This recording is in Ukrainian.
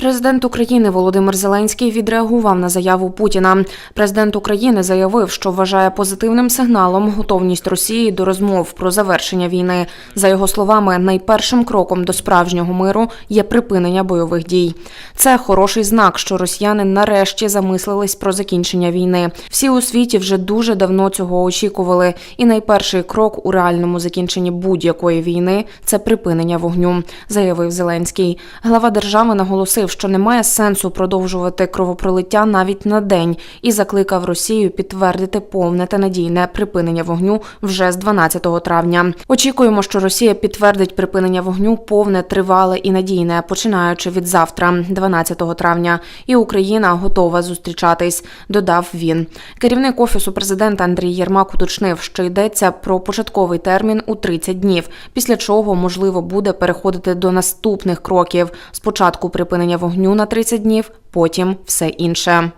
Президент України Володимир Зеленський відреагував на заяву Путіна. Президент України заявив, що вважає позитивним сигналом готовність Росії до розмов про завершення війни. За його словами, найпершим кроком до справжнього миру є припинення бойових дій. Це хороший знак, що росіяни нарешті замислились про закінчення війни. Всі у світі вже дуже давно цього очікували. І найперший крок у реальному закінченні будь-якої війни це припинення вогню, заявив Зеленський. Глава держави наголосив, що немає сенсу продовжувати кровопролиття навіть на день, і закликав Росію підтвердити повне та надійне припинення вогню вже з 12 травня. Очікуємо, що Росія підтвердить припинення вогню повне, тривале і надійне, починаючи від завтра, 12 травня. І Україна готова зустрічатись, додав він. Керівник офісу президента Андрій Єрмак уточнив, що йдеться про початковий термін у 30 днів, після чого можливо буде переходити до наступних кроків: спочатку припинення вогню на 30 днів, потім все інше.